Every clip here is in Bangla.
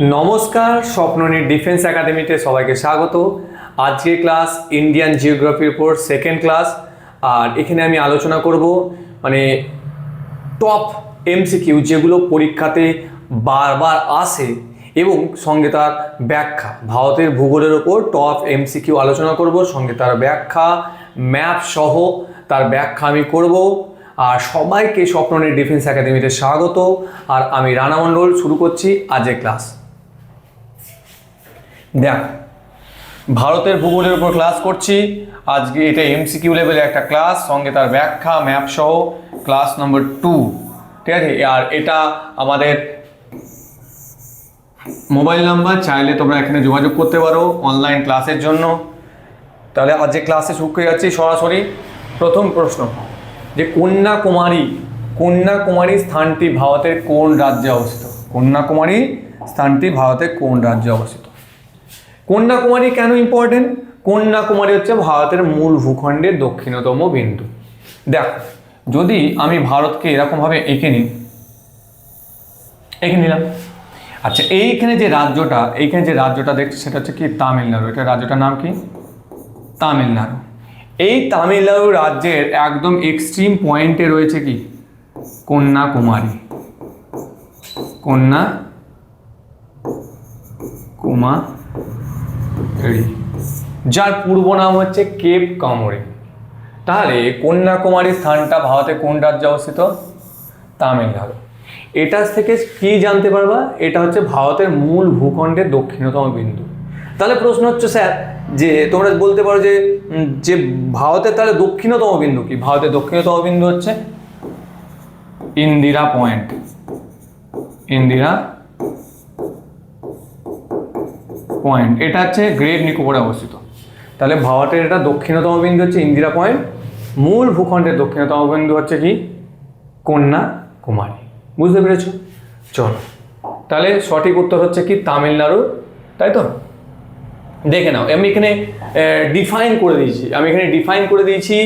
নমস্কার, স্বপ্ননীর ডিফেন্স একাডেমিতে সবাইকে স্বাগত। আজকে ক্লাস ইন্ডিয়ান জিওগ্রাফির উপর সেকেন্ড ক্লাস আর এখানে আমি আলোচনা করব মানে টপ এমসিকিউ যেগুলো পরীক্ষাতে বারবার আসে এবং সঙ্গে তার ব্যাখ্যা। ভারতের ভূগোলের ওপর টপ এমসিকিউ আলোচনা করব, সঙ্গে তার ব্যাখ্যা ম্যাপ সহ তার ব্যাখ্যা আমি করব। আর সবাইকে স্বপ্ননীর ডিফেন্স একাডেমিতে স্বাগত। আর আমি রানা মণ্ডল, শুরু করছি আজের ক্লাস। দেখ, ভারতের ভূগোলের উপর ক্লাস করছি, আজকে এটা এমসিকিউ লেভেলের একটা ক্লাস সঙ্গে তার ব্যাখ্যা ম্যাপ সহ ক্লাস নম্বর টু ঠিক আছে? আর এটা আমাদের মোবাইল নাম্বার চাইলে তোমরা এখানে যোগাযোগ করতে পারো অনলাইন ক্লাসের জন্য। তাহলে আজকে ক্লাসে শুরু করে যাচ্ছি সরাসরি। প্রথম প্রশ্ন, যে কন্যাকুমারী কন্যাকুমারী স্থানটি ভারতের কোন রাজ্যে অবস্থিত? কন্যাকুমারী স্থানটি ভারতের কোন রাজ্যে অবস্থিত? কন্যাকুমারী কেন ইম্পর্টেন্ট কন্যাকুমারী হচ্ছে ভারতের মূল ভূখণ্ডের দক্ষিণতম বিন্দু। দেখো, যদি আমি ভারতকে এরকমভাবে এঁকে নিই, এঁকে নিলাম। আচ্ছা এইখানে যে রাজ্যটা, এইখানে যে রাজ্যটা দেখছি সেটা হচ্ছে কি? তামিলনাড়ু। এটা রাজ্যটার নাম কি? তামিলনাড়ু। এই তামিলনাড়ু রাজ্যের একদম এক্সট্রিম পয়েন্টে রয়েছে কি? কন্যাকুমারী। কন্যা কুমারী যার পূর্ব নাম হচ্ছে কেপ কামরে। তাহলে কন্যাকুমারী স্থানটা ভারতের কোন রাজ্যে অবস্থিত? তামিলনাড়ু। এটার থেকে কি জানতে পারবা? এটা হচ্ছে ভারতের মূল ভূখণ্ডের দক্ষিণতম বিন্দু। তাহলে প্রশ্ন হচ্ছে, স্যার, যে তোমরা বলতে পারো যে যে ভারতের তাহলে দক্ষিণতম বিন্দু কি? ভারতের দক্ষিণতম বিন্দু হচ্ছে ইন্দিরা পয়েন্ট। ইন্দিরা পয়েন্ট এটা হচ্ছে গ্রেট নিকোবরে অবস্থিত। তাহলে ভারতের এটা দক্ষিণতম বিন্দু হচ্ছে ইন্দিরা পয়েন্ট মূল ভূখণ্ডের দক্ষিণতম বিন্দু হচ্ছে কি? কন্যা কুমারী। বুঝতে পেরেছ? চলো। তাহলে সঠিক উত্তর হচ্ছে কি? তামিলনাড়ু। তাই তো? দেখে নাও। আমি এখানে ডিফাইন করে দিয়েছি। আমি এখানে ডিফাইন করে দিয়েছি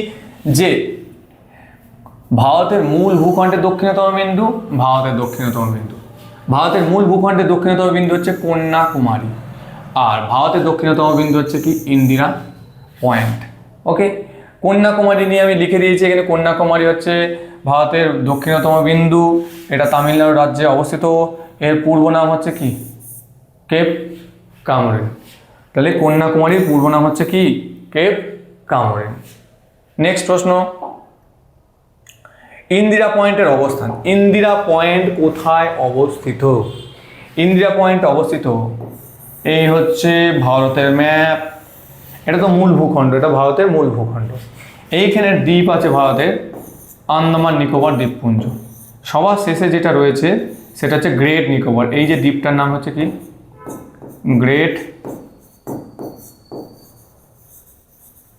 যে ভারতের মূল ভূখণ্ডের দক্ষিণতম বিন্দু, ভারতের দক্ষিণতম বিন্দু। ভারতের মূল ভূখণ্ডের দক্ষিণতম বিন্দু হচ্ছে কন্যাকুমারী আর ভারতের দক্ষিণতম বিন্দু হচ্ছে কি? ইন্দিরা পয়েন্ট। ওকে? কন্যাকুমারী নিয়ে আমি লিখে দিয়েছি। এখানে কন্যাকুমারী হচ্ছে ভারতের দক্ষিণতম বিন্দু। এটা তামিলনাড়ু রাজ্যে অবস্থিত। এর পূর্ব নাম হচ্ছে কি? কেপ কামরেন তাহলে কন্যাকুমারীর পূর্ব নাম হচ্ছে কি? কেপ কামরেন নেক্সট প্রশ্ন। ইন্দিরা পয়েন্টের অবস্থান। ইন্দিরা পয়েন্ট কোথায় অবস্থিত? ইন্দিরা পয়েন্ট অবস্থিত এই হচ্ছে ভারতের ম্যাপ এটা তো মূল ভূখণ্ড, এটা ভারতের মূল ভূখণ্ড। এইখানে দ্বীপ আছে ভারতের, আন্দামান, নিকোবর, দ্বীপপুঞ্জ। সবার শেষে যেটা রয়েছে, সেটা হচ্ছে গ্রেট নিকোবর। এই যে দ্বীপটার নাম হচ্ছে কি? গ্রেট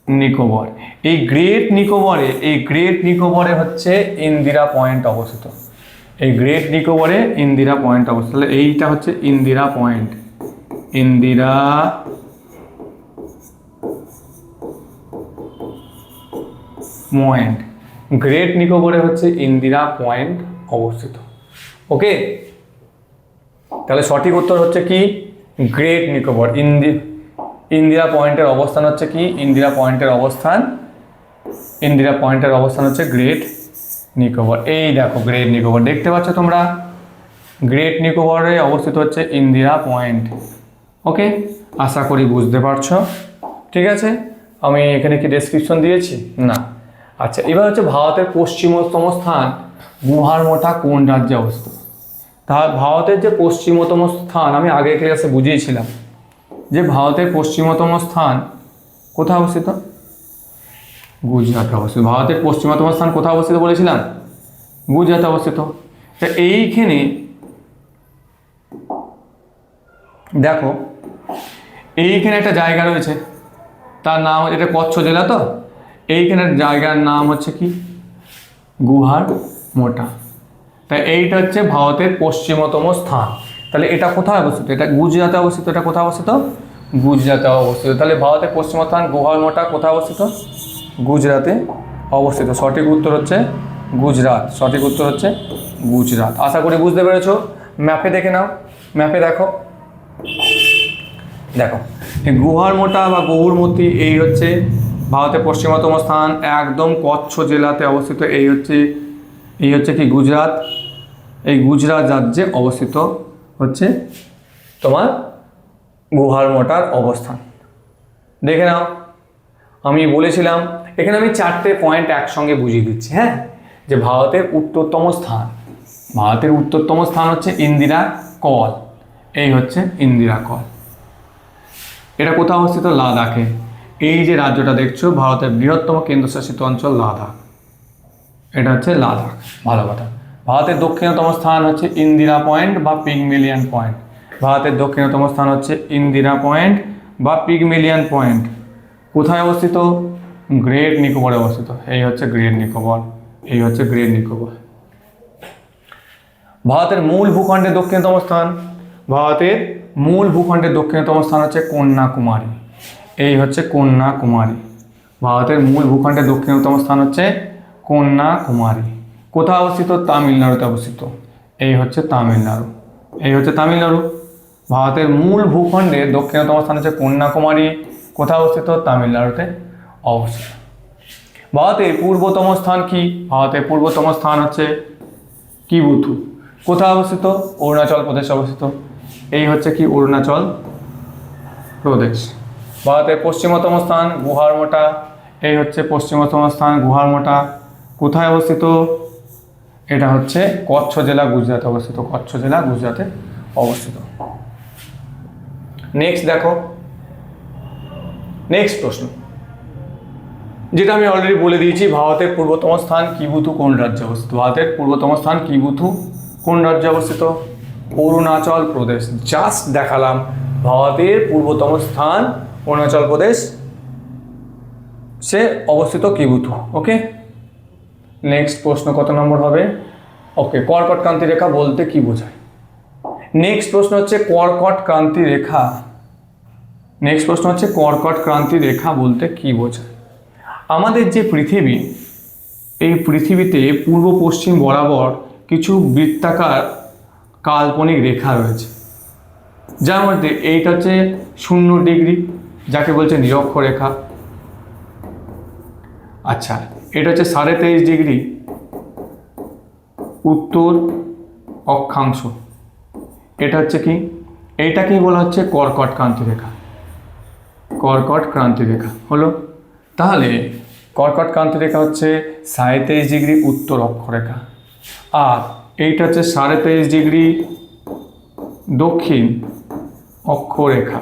নিকোবর। এই গ্রেট নিকোবরে, এই গ্রেট নিকোবরে হচ্ছে ইন্দিরা পয়েন্ট অবস্থিত। এই গ্রেট নিকোবরে ইন্দিরা পয়েন্ট অবস্থিত। এইটা হচ্ছে Indira point. Indira. Point great নিকোবরে হচ্ছে ইন্দিরা পয়েন্ট অবস্থিত। ওকে তাহলে সঠিক উত্তর হচ্ছে কি? গ্রেট নিকোবর। ইন্দি ইন্দিরা পয়েন্টের অবস্থান হচ্ছে কি? ইন্দিরা পয়েন্টের অবস্থান। ইন্দিরা পয়েন্টের অবস্থান হচ্ছে গ্রেট নিকোবর। এই দেখো গ্রেট নিকোবর। দেখতে পাচ্ছ তোমরা? গ্রেট নিকোবরে অবস্থিত হচ্ছে ইন্দিরা পয়েন্ট ওকে আশা করি বুঝতে পারছ। ঠিক আছে? আমি এখানে কি ডেসক্রিপশন দিয়েছি? না। আচ্ছা এবার হচ্ছে ভারতের পশ্চিমতম স্থান গুহার মোটা কোন রাজ্যে অবস্থিত? তা ভারতের যে পশ্চিমতম স্থান, আমি আগের ক্লাসে বুঝিয়েছিলাম। যে ভারতের পশ্চিমতম স্থান কোথায় অবস্থিত? গুজরাটে অবস্থিত। ভারতের পশ্চিমতম স্থান কোথায় অবস্থিত বলেছিলাম? গুজরাটে অবস্থিত। তা এইখানে দেখো, এইখানে একটা জায়গা রয়েছে, তার নাম এটা কচ্ছ জেলা তো? এইখানের জায়গার নাম হচ্ছে কি? গুহার মোটা। তাই এইটা হচ্ছে ভারতের পশ্চিমতম স্থান। তাহলে এটা কোথায় অবস্থিত? এটা গুজরাটে অবস্থিত? এটা কোথায় অবস্থিত? গুজরাতে অবস্থিত। তাহলে ভারতের পশ্চিম স্থান, গুহার মোটা কোথায় অবস্থিত? গুজরাটে অবস্থিত। সঠিক উত্তর হচ্ছে গুজরাট। সঠিক উত্তর হচ্ছে গুজরাট। আশা করি বুঝতে পেরেছ। ম্যাপে দেখে নাও। ম্যাপে দেখো। দেখো গুহার মোটা বা গৌরমতি এই হচ্ছে ভারতের পশ্চিমতম স্থান, একদম কচ্ছ জেলাতে অবস্থিত, এই হচ্ছে এই হচ্ছে কি গুজরাট? এই গুজরাট রাজ্যে অবস্থিত হচ্ছে তোমার গুহার মোটার অবস্থান। দেখে নাও, আমি বলেছিলাম, এখানে আমি চারটে পয়েন্ট একসঙ্গে বুঝিয়ে দিচ্ছি হ্যাঁ? যে ভারতের উত্তরতম স্থান, ভারতের উত্তরতম স্থান হচ্ছে ইন্দিরা কল। এই হচ্ছে ইন্দিরা কল। এটা কোথাও অবস্থিত? লাদাখে। এই যে রাজ্যটা দেখছ, ভারতের বৃহত্তম কেন্দ্রশাসিত অঞ্চল লাদাখ। এটা হচ্ছে লাদাখ। ভালো কথা। ভারতের দক্ষিণতম স্থান হচ্ছে ইন্দিরা পয়েন্ট বা পিগমিলিয়ন পয়েন্ট। ভারতের দক্ষিণতম স্থান হচ্ছে ইন্দিরা পয়েন্ট বা পিগমিলিয়ন পয়েন্ট। কোথায় অবস্থিত? গ্রেট নিকোবরে অবস্থিত। এই হচ্ছে গ্রেট নিকোবর। এই হচ্ছে গ্রেট নিকোবর। ভারতের মূল ভূখণ্ডের দক্ষিণতম স্থান ভারতের মূল ভূখণ্ডের দক্ষিণতম স্থান হচ্ছে কন্যাকুমারী। এই হচ্ছে কন্যাকুমারী। ভারতের মূল ভূখণ্ডের দক্ষিণতম স্থান হচ্ছে কন্যাকুমারী। কোথায় অবস্থিত? তামিলনাড়ুতে অবস্থিত। এই হচ্ছে তামিলনাড়ু। এই হচ্ছে তামিলনাড়ু। ভারতের মূল ভূখণ্ডের দক্ষিণতম স্থান হচ্ছে কন্যাকুমারী। কোথায় অবস্থিত? তামিলনাড়ুতে অবস্থিত। ভারতের পূর্বতম স্থান কি? ভারতের পূর্বতম স্থান হচ্ছে কিবুথু কোথায় অবস্থিত? অরুণাচল প্রদেশে অবস্থিত। এই হচ্ছে কি অরুণাচল প্রদেশ। ভারতের পশ্চিমতম স্থান গুহার মোটা। এই হচ্ছে পশ্চিমতম স্থান গুহার মোটা। কোথায় অবস্থিত? এটা হচ্ছে কচ্ছ জেলা গুজরাটে অবস্থিত। কচ্ছ জেলা গুজরাটে অবস্থিত। নেক্সট দেখো। নেক্সট প্রশ্ন। যেটা আমি অলরেডি বলে দিয়েছি, ভারতের পূর্বতম স্থান কিবুথু কোন রাজ্যে অবস্থিত? ভারতের পূর্বতম স্থান কিবুথু কোন রাজ্যে অবস্থিত? অরুণাচল প্রদেশ। জাস্ট দেখালাম ভারতের পূর্বতম স্থান, অরুণাচল প্রদেশ। সে অবস্থিত কিবুথু ওকে নেক্সট প্রশ্ন কত নম্বর হবে? ওকে কর্কট ক্রান্তি রেখা বলতে কি বোঝায়? নেক্সট প্রশ্ন হচ্ছে কর্কট ক্রান্তি রেখা। নেক্সট প্রশ্ন হচ্ছে কর্কট ক্রান্তি রেখা বলতে কি বোঝায়? আমাদের যে পৃথিবী, এই পৃথিবীতে পূর্ব পশ্চিম বরাবর কিছু বৃত্তাকার কাল্পনিক রেখা রয়েছে। যার মধ্যে এইটা হচ্ছে শূন্য ডিগ্রি, যাকে বলছে নিরক্ষরেখা। আচ্ছা এটা হচ্ছে সাড়ে তেইশ ডিগ্রি উত্তর অক্ষাংশ। এটা হচ্ছে কি? এইটাকেই বলা হচ্ছে কর্কট ক্রান্তি রেখা। কর্কট ক্রান্তি রেখা, হলো? তাহলে কর্কট ক্রান্তি রেখা হচ্ছে সাড়ে তেইশ ডিগ্রি উত্তর অক্ষরেখা। আর এইটা হচ্ছে সাড়ে তেইশ ডিগ্রি দক্ষিণ অক্ষরেখা।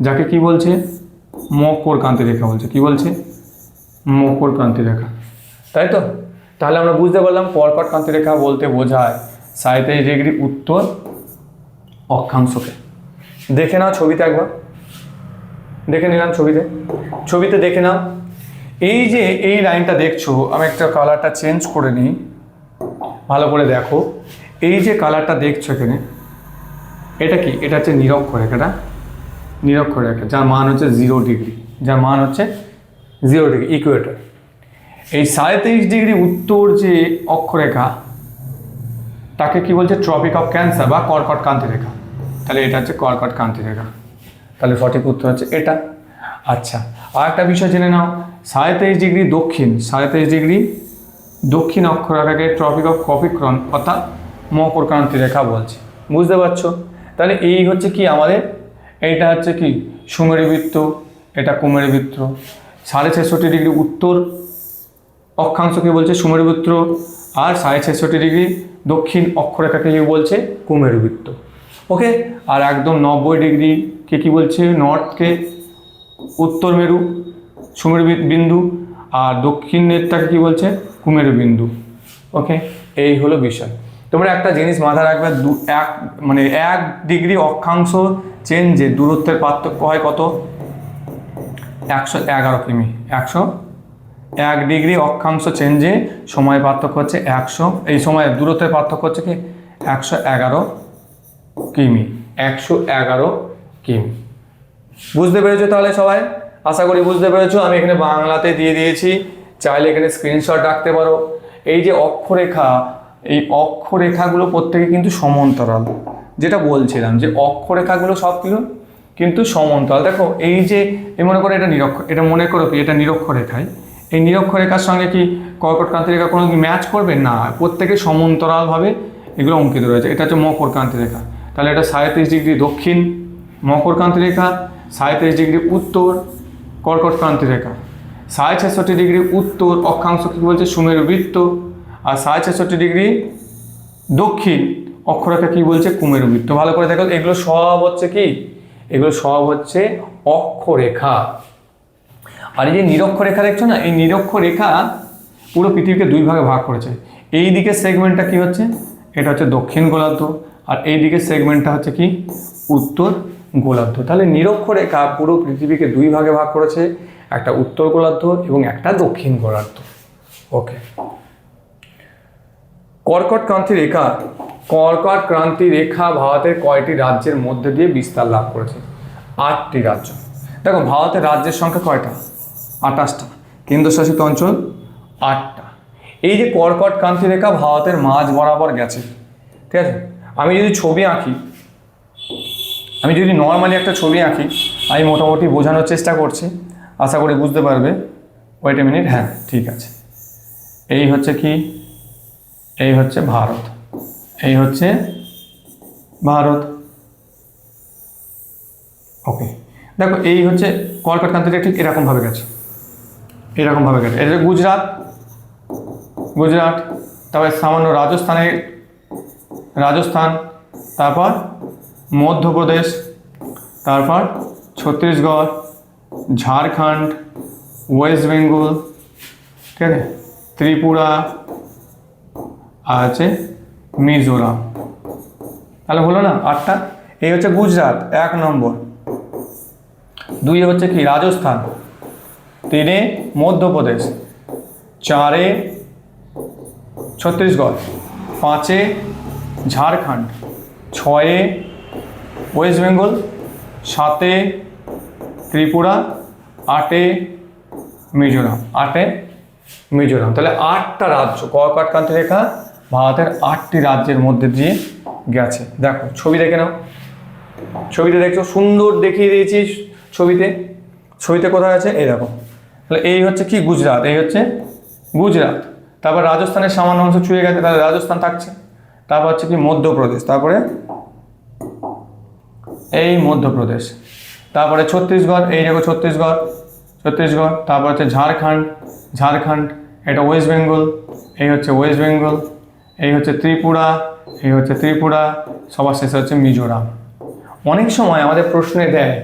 যাকে কি বলছে? মকর ক্রান্তি রেখা বলছে। কি বলছে? মকর ক্রান্তি রেখা। তাই তো? তাহলে আমরা বুঝতে পারলাম কর্কট ক্রান্তি রেখা বলতে বোঝায় সাড়ে তেইশ ডিগ্রি উত্তর অক্ষাংশকে। দেখে নাও ছবিতে একবার। দেখে নিলাম ছবিতে। ছবিতে দেখে নাও। এই যে এই লাইনটা দেখছ, আমি একটা কালারটা চেঞ্জ করে নিই। ভালো করে দেখো। এই যে কালারটা দেখছ এখানে, এটা কি? এটা হচ্ছে নিরক্ষরেখাটা নিরক্ষরেখা যার মান হচ্ছে জিরো ডিগ্রি যার মান হচ্ছে জিরো ডিগ্রি ইকুয়েটর এই সাড়ে তেইশ ডিগ্রি উত্তর যে অক্ষরেখা, তাকে কি বলছে? ট্রপিক অফ ক্যান্সার বা কর্কট কান্তি রেখা। তাহলে এটা হচ্ছে কর্কট কান্তি রেখা। তাহলে সঠিক উত্তর হচ্ছে এটা। আচ্ছা আর একটা বিষয় জেনে নাও। সাড়ে তেইশ ডিগ্রি দক্ষিণ সাড়ে তেইশ ডিগ্রি দক্ষিণ অক্ষরেখাকে ট্রপিক অফ কপিক্রন অর্থাৎ মকর ক্রান্তি রেখা বলছে। বুঝতে পারছ? তাহলে এই হচ্ছে কি আমাদের? এইটা হচ্ছে কি? সুমেরু বৃত্ত, এটা কুমেরু বৃত্ত। সাড়ে ছেষট্টি ডিগ্রি উত্তর অক্ষাংশকে বলছে? সুমেরু বৃত্ত। আর সাড়ে ছেষট্টি ডিগ্রি দক্ষিণ অক্ষরেখাকে কি বলছে? কুমেরু বৃত্ত। ওকে আর একদম নব্বই ডিগ্রি কে কি বলছে? নর্থকে উত্তর মেরু, সুমেরু বিন্দু। আর দক্ষিণেরটাকে কি বলছে? কুমেরু বিন্দু। ওকে এই হলো বিষয়। তোমরা একটা জিনিস মাথায় রাখবে, দু, এক মানে এক ডিগ্রি অক্ষাংশ চেঞ্জে দূরত্বের পার্থক্য হয় কত? একশো এগারো কিমি। একশো এক ডিগ্রি অক্ষাংশ চেঞ্জে সময় পার্থক্য হচ্ছে একশো, এই সময় দূরত্বের পার্থক্য হচ্ছে কি? একশো এগারো কিমি। একশো এগারো কিমি। বুঝতে পেরেছ তাহলে সবাই? আশা করি বুঝতে পেরেছ, আমি এখানে বাংলাতে দিয়ে দিয়েছি। চাইলে এখানে স্ক্রিনশট রাখতে পারো। এই যে অক্ষরেখা, এই অক্ষরেখাগুলো প্রত্যেকে কিন্তু সমান্তরাল। যেটা বলছিলাম যে অক্ষরেখাগুলো সব কিছু কিন্তু সমান্তরাল। দেখো, এই যে মনে করো এটা নিরক্ষ, এটা মনে করো কি, এটা নিরক্ষরেখায়। এই নিরক্ষরেখার সঙ্গে কি কর্কট ক্রান্তি রেখা কোনো ম্যাচ করবে? না, প্রত্যেকে সমান্তরালভাবে এগুলো অঙ্কিত রয়েছে। এটা হচ্ছে মকর ক্রান্তি রেখা তাহলে এটা সাঁত্রিশ ডিগ্রি দক্ষিণ মকর ক্রান্তি রেখা সাঁত্রিশ ডিগ্রি উত্তর কর্কট ক্রান্তি রেখা। সাড়ে ছেষট্টি ডিগ্রি উত্তর অক্ষাংশ কী বলছে? সুমেরু বৃত্ত। আর সাড়ে ছেষট্টি ডিগ্রি দক্ষিণ অক্ষরেখা কি বলছে? কুমেরু বৃত্ত। ভালো করে দেখো, এগুলো সব হচ্ছে কি? এগুলো সব হচ্ছে অক্ষরেখা। আর এই যে নিরক্ষরেখা দেখছ না? এই নিরক্ষরেখা পুরো পৃথিবীকে দুই ভাগে ভাগ করেছে। এই দিকের সেগমেন্টটা কি হচ্ছে? এটা হচ্ছে দক্ষিণ গোলার্ধ। আর এই দিকের সেগমেন্টটা হচ্ছে কি? উত্তর গোলার্ধ। তাহলে নিরক্ষরেখা পুরো পৃথিবীকে দুই ভাগে ভাগ করেছে, একটা উত্তর গোলার্ধ এবং একটা দক্ষিণ গোলার্ধ। ওকে কর্কট ক্রান্তি রেখা, কর্কট ক্রান্তি রেখা ভারতের কয়টি রাজ্যের মধ্যে দিয়ে বিস্তার লাভ করেছে? আটটি রাজ্য। দেখো, ভারতের রাজ্যের সংখ্যা কয়টা? আঠাশটা। কেন্দ্রশাসিত অঞ্চল, আটটা। এই যে কর্কট ক্রান্তি রেখা ভারতের মাঝ বরাবর গেছে, ঠিক আছে? আমি যদি ছবি আঁকি আমি যদি নর্মালি একটা ছবি আঁকি, আমি মোটামুটি বোঝানোর চেষ্টা করছি। আশা করি বুঝতে পারবে। ওয়েট এ মিনিট হ্যাঁ ঠিক আছে। এই হচ্ছে কি? এই হচ্ছে ভারত। এই হচ্ছে ভারত। ওকে দেখো, এই হচ্ছে কলকাতা কান্ট্রিটা ঠিক এরকমভাবে গেছে। এরকমভাবে গেছে। এটা গুজরাট। গুজরাট, তারপরে সামান্য রাজস্থানের রাজস্থান, তারপর মধ্যপ্রদেশ, তারপর ছত্তিশগড়, ঝাড়খণ্ড, ওয়েস্ট বেঙ্গল, ঠিক আছে? ত্রিপুরা, আর আছে মিজোরাম। তাহলে হলো না আটটা? এই হচ্ছে গুজরাট, এক নম্বর। দুই হচ্ছে কি? রাজস্থান। তিনে মধ্যপ্রদেশ। চারে ছত্তিশগড়। পাঁচে ঝাড়খণ্ড। ছয়ে ওয়েস্ট বেঙ্গল, সাতে ত্রিপুরা, আটে মিজোরাম আটে মিজোরাম। তাহলে আটটা রাজ্য, কর্কট কান্তি রেখা ভারতের আটটি রাজ্যের মধ্যে দিয়ে গেছে। দেখো, ছবি দেখে নাও। ছবিতে দেখছ, সুন্দর দেখিয়ে দিয়েছি ছবিতে। ছবিতে কোথায় আছে? এই দেখো। তাহলে এই হচ্ছে কি? গুজরাট। এই হচ্ছে গুজরাট। তারপর রাজস্থানের সামান্য অংশ ছুঁয়ে গেছে, তাহলে রাজস্থান থাকছে। তারপর হচ্ছে কি? মধ্যপ্রদেশ। তারপরে এই মধ্যপ্রদেশ। তারপরে ছত্তিশগড়, এই দেখো ছত্তিশগড় ছত্তিশগড়, তারপর হচ্ছে ঝাড়খণ্ড ঝাড়খণ্ড, এটা ওয়েস্ট বেঙ্গল, এই হচ্ছে ওয়েস্ট বেঙ্গল, এই হচ্ছে ত্রিপুরা, এই হচ্ছে ত্রিপুরা, সবার শেষে হচ্ছে মিজোরাম। অনেক সময় আমাদের প্রশ্নে দেয়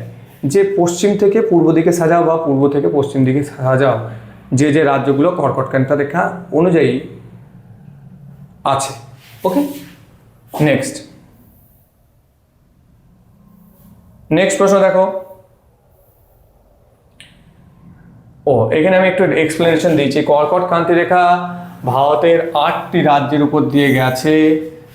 যে পশ্চিম থেকে পূর্ব দিকে সাজাও বা পূর্ব থেকে পশ্চিম দিকে সাজাও, যে যে রাজ্যগুলো কর্কটকান্তা রেখা অনুযায়ী আছে। ওকে নেক্সট নেক্সট প্রশ্ন দেখো। ও, এখানে আমি একটু এক্সপ্লেনেশন দিয়েছি কর্কট ক্রান্তি রেখা ভারতের আটটি রাজ্যের উপর দিয়ে গেছে।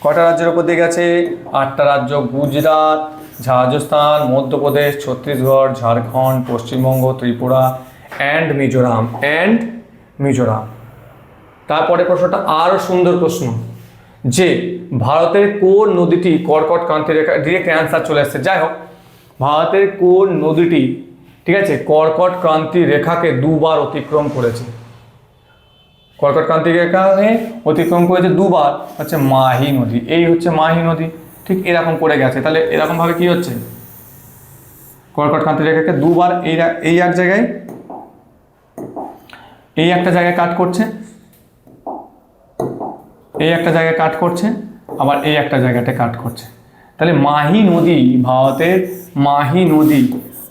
কটা রাজ্যের উপর দিয়ে গেছে? আটটা রাজ্য গুজরাট, রাজস্থান, মধ্যপ্রদেশ, ছত্তিশগড়, ঝাড়খণ্ড, পশ্চিমবঙ্গ, ত্রিপুরা অ্যান্ড মিজোরাম অ্যান্ড মিজোরাম। তারপরে প্রশ্নটা আরও সুন্দর প্রশ্ন। যে, ভারতের কোন নদীটি কর্কট ক্রান্তি রেখা ডিরেক্ট অ্যান্সার চলে আসছে যাই হোক ভারতের কোন নদীটি, ঠিক আছে, কর্কট ক্রান্তি রেখাকে দুবার অতিক্রম করেছে? কর্কট ক্রান্তি রেখাকে অতিক্রম করেছে দুবার, হচ্ছে মাহি নদী। এই হচ্ছে মাহি নদী, ঠিক এরকম করে গেছে। তাহলে এরকমভাবে কি হচ্ছে? কর্কট ক্রান্তি রেখাকে দুবার এই এই এক জায়গায়, এই একটা জায়গায় কাট করছে, এই একটা জায়গায় কাট করছে, আবার এই একটা জায়গাতে কাট করছে। তাহলে মাহি নদী ভারতের মাহি নদী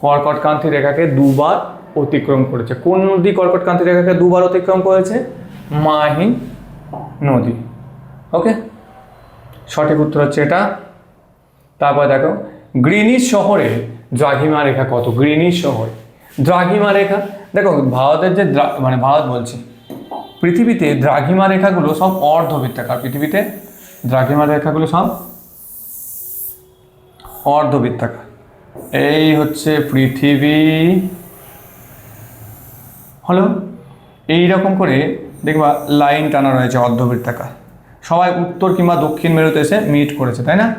কর্কটকান্তি রেখাকে দুবার অতিক্রম করেছে। কোন নদী কর্কটকান্তি রেখাকে দুবার অতিক্রম করেছে? মাহি নদী। ওকে? সঠিক উত্তর হচ্ছে এটা। তারপর দেখো গ্রিনিজ শহরে দ্রাঘিমা রেখা কত? গ্রিনিজ শহর। দ্রাঘিমা রেখা, দেখো, ভারতের যে মানে ভারত বলছি, পৃথিবীতে দ্রাঘিমা রেখাগুলো সব অর্ধবৃত্তাকার। পৃথিবীতে দ্রাঘিমা রেখাগুলো সব অর্ধবৃত্তাকার। এই হচ্ছে পৃথিবী। হলো? এই রকম করে দেখবা লাইন টানা রয়েছে অর্ধবৃত্তাকার। সবাই উত্তর কিংবা দক্ষিণ মেরুতে এসে মিট করেছে, তাই না?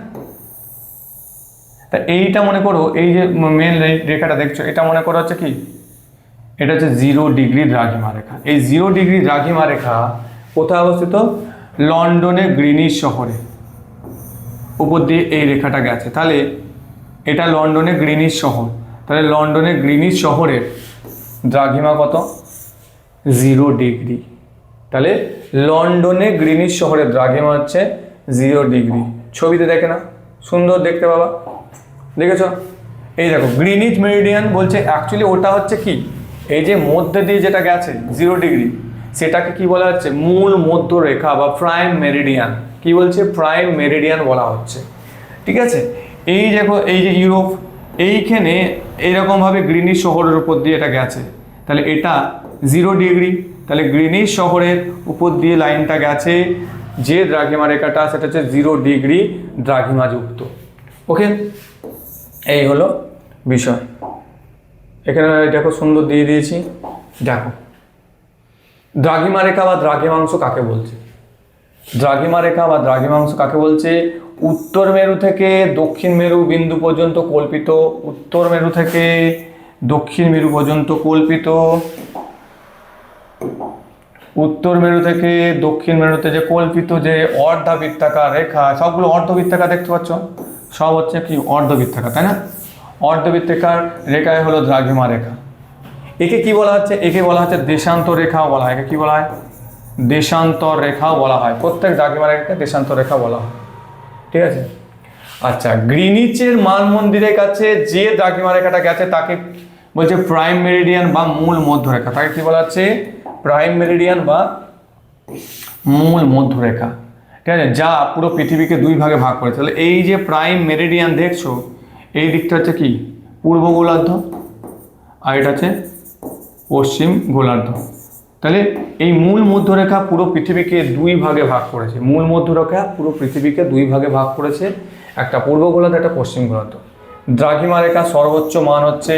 তা এইটা মনে করো, এই যে মেন রেখাটা দেখছ, এটা মনে করো হচ্ছে কি? এটা হচ্ছে জিরো ডিগ্রি দ্রাঘিমা রেখা। এই জিরো ডিগ্রি দ্রাঘিমা রেখা কোথায় অবস্থিত? লন্ডনে গ্রিনিশ শহরে। উপর দিয়ে এই রেখাটা গেছে। তাহলে এটা লন্ডনে গ্রিনিশ শহর। তাহলে লন্ডনে গ্রিনিশ শহরের দ্রাঘিমা কত? Zero degree. তাহলে লন্ডনে গ্রিনিশ শহরের দ্রাঘিমা হচ্ছে জিরো ডিগ্রি। ছবিতে দেখে না সুন্দর দেখতে বাবা। দেখেছ? এই দেখো, গ্রিনিচ মেরিডিয়ান বলছে অ্যাকচুয়ালি ওটা হচ্ছে কি? এই যে মধ্যে দিয়ে যেটা গেছে, জিরো ডিগ্রি, সেটাকে কি বলা হচ্ছে? মূল মধ্য রেখা বা প্রাইম মেরিডিয়ান। কি বলছে? প্রাইম মেরিডিয়ান বলা হচ্ছে। ঠিক আছে? এই দেখো, এই যে ইউরোপ এইখানে এইরকমভাবে গ্রিনিশ শহরের উপর দিয়ে এটা গেছে তাহলে এটা জিরো ডিগ্রি তাহলে গ্রিনিশ শহরের উপর দিয়ে লাইনটা গেছে যে দ্রাঘিমা রেখাটা সেটা হচ্ছে জিরো ডিগ্রি দ্রাঘিমা যুক্ত ওকে এই হলো বিষয়। এখানে দেখো সুন্দর দিয়ে দিয়েছি। দেখো। দ্রাঘিমা রেখা বা দ্রাঘিমাংশ কাকে বলছে? দ্রাঘিমা রেখা বা দ্রাঘিমাংশ কাকে বলছে? উত্তর মেরু থেকে দক্ষিণ মেরু বিন্দু পর্যন্ত কল্পিত। উত্তর মেরু থেকে দক্ষিণ মেরু পর্যন্ত কল্পিত। উত্তর মেরু থেকে দক্ষিণ মেরুতে যে কল্পিত যে অর্ধবৃত্তাকার রেখা, সবগুলো অর্ধবৃত্তাকার দেখতে পাচ্ছ? সব হচ্ছে কি? অর্ধবৃত্তাকার, তাই না? অর্ধবৃত্তাকার রেখায় হলো দ্রাঘিমা রেখা। একে কি বলা হচ্ছে? একে বলা হচ্ছে দেশান্তর রেখাও বলা হয়। একে কি বলা হয়? দেশান্তর রেখাও বলা হয়। প্রত্যেক দ্রাঘিমা রেখাকে দেশান্তর রেখা বলা হয়। ঠিক আছে? আচ্ছা গ্রিনিচের মান মন্দিরের কাছে যে দ্রাঘিমা রেখাটা গেছে, তাকে বলছে প্রাইম মেরিডিয়ান বা মূল মধ্যরেখা। তাকে কি বলা হচ্ছে? প্রাইম মেরিডিয়ান বা মূল মধ্যরেখা। ঠিক আছে? যা পুরো পৃথিবীকে দুই ভাগে ভাগ করেছে। তাহলে এই যে প্রাইম মেরিডিয়ান দেখছ, এই দিকটা হচ্ছে কি? পূর্ব গোলার্ধ আর এটা হচ্ছে পশ্চিম গোলার্ধ। তাহলে এই মূল মধ্যরেখা পুরো পৃথিবীকে দুই ভাগে ভাগ করেছে। মূল মধ্যরেখা পুরো পৃথিবীকে দুই ভাগে ভাগ করেছে। একটা পূর্ব গোলার্ধ, একটা পশ্চিম গোলার্ধ। দ্রাঘিমা রেখা সর্বোচ্চ মান হচ্ছে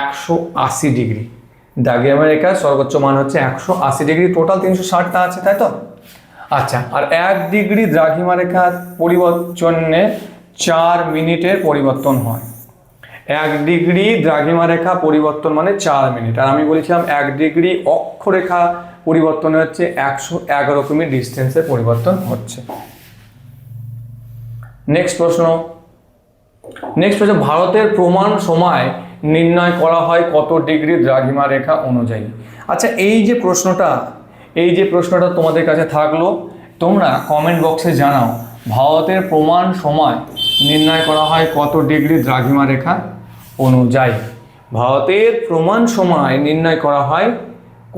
একশো আশি ডিগ্রি। দ্রাঘিমা রেখার সর্বোচ্চ মান হচ্ছে একশো আশি ডিগ্রি। টোটাল তিনশো ষাটটা আছে, তাই তো? আচ্ছা আর এক ডিগ্রি দ্রাঘিমা রেখার পরিবর্তনে চার মিনিটের পরিবর্তন হয়। এক ডিগ্রি দ্রাঘিমা রেখা পরিবর্তন মানে চার মিনিট। আর আমি বলেছিলাম এক ডিগ্রি অক্ষরেখা পরিবর্তন হচ্ছে একশো এগারো কিমি ডিস্টেন্সের পরিবর্তন হচ্ছে। নেক্সট প্রশ্ন। নেক্সট প্রশ্ন, ভারতের প্রমাণ সময় নির্ণয় করা হয় কত ডিগ্রি দ্রাঘিমা রেখা অনুযায়ী? আচ্ছা এই যে প্রশ্নটা, এই যে প্রশ্নটা তোমাদের কাছে থাকল, তোমরা কমেন্ট বক্সে জানাও, ভারতের প্রমাণ সময় নির্ণয় করা হয় কত ডিগ্রি দ্রাঘিমা রেখা অনুযায়ী। ভারতের প্রমাণ সময় নির্ণয় করা হয়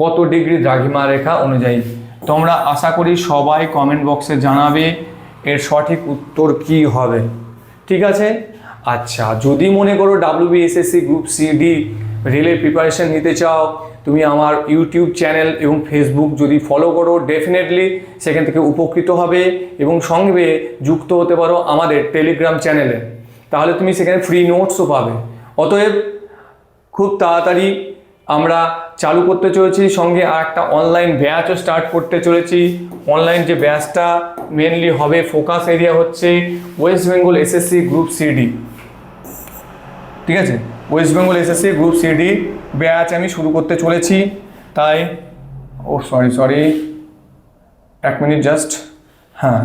কত ডিগ্রি দ্রাঘিমা রেখা অনুযায়ী। তোমরা আশা করি সবাই কমেন্ট বক্সে জানাবে এর সঠিক উত্তর কি হবে। ঠিক আছে? আচ্ছা যদি মনে করো ডাব্লিউবিএসএসসি গ্রুপ সি ডি রেলের প্রিপারেশন নিতে চাও, তুমি আমার ইউটিউব চ্যানেল এবং ফেসবুক যদি ফলো করো ডেফিনেটলি সেখান থেকে উপকৃত হবে এবং সঙ্গে যুক্ত হতে পারো আমাদের টেলিগ্রাম চ্যানেলে তাহলে তুমি সেখানে ফ্রি নোটসও পাবে। অতএব খুব তাড়াতাড়ি আমরা চালু করতে চলেছি, সঙ্গে আর একটা অনলাইন ব্যাচও স্টার্ট করতে চলেছি। অনলাইন যে ব্যাচটা মেনলি হবে ফোকাস এরিয়া হচ্ছে West Bengal SSC group CD ঠিক আছে? West Bengal SSC group CD batch আমি শুরু করতে চলেছি। তাই ও সরি সরি এক মিনিট জাস্ট হ্যাঁ।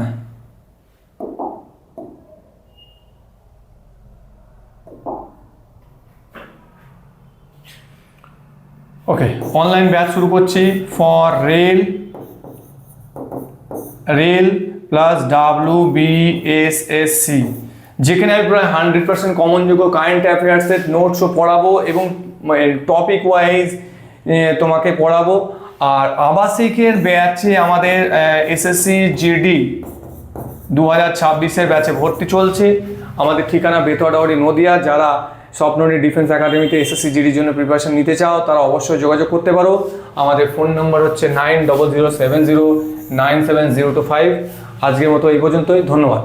ওকে অনলাইন ব্যাচ শুরু করছি for rail rail plus W BSSC যেখানে আমি প্রায় হান্ড্রেড পার্সেন্ট কমন যোগ্য কারেন্ট অ্যাফেয়ার্সের নোটসও পড়াবো এবং টপিক ওয়াইজ তোমাকে পড়াবো। আর আবাসিকের ব্যাচে আমাদের এসএসসি জিডি দু হাজার ছাব্বিশের ব্যাচে ভর্তি চলছে। আমাদের ঠিকানা বেতোয়াডাওয়ারি নদিয়া। যারা স্বপ্ননী ডিফেন্স একাডেমিতে এসএসসি জিডির জন্য প্রিপারেশন নিতে চাও, তারা অবশ্যই যোগাযোগ করতে পারো। আমাদের ফোন নাম্বার হচ্ছে nine double zero seven zero nine seven zero two five. আজকের মতো এই পর্যন্তই, ধন্যবাদ।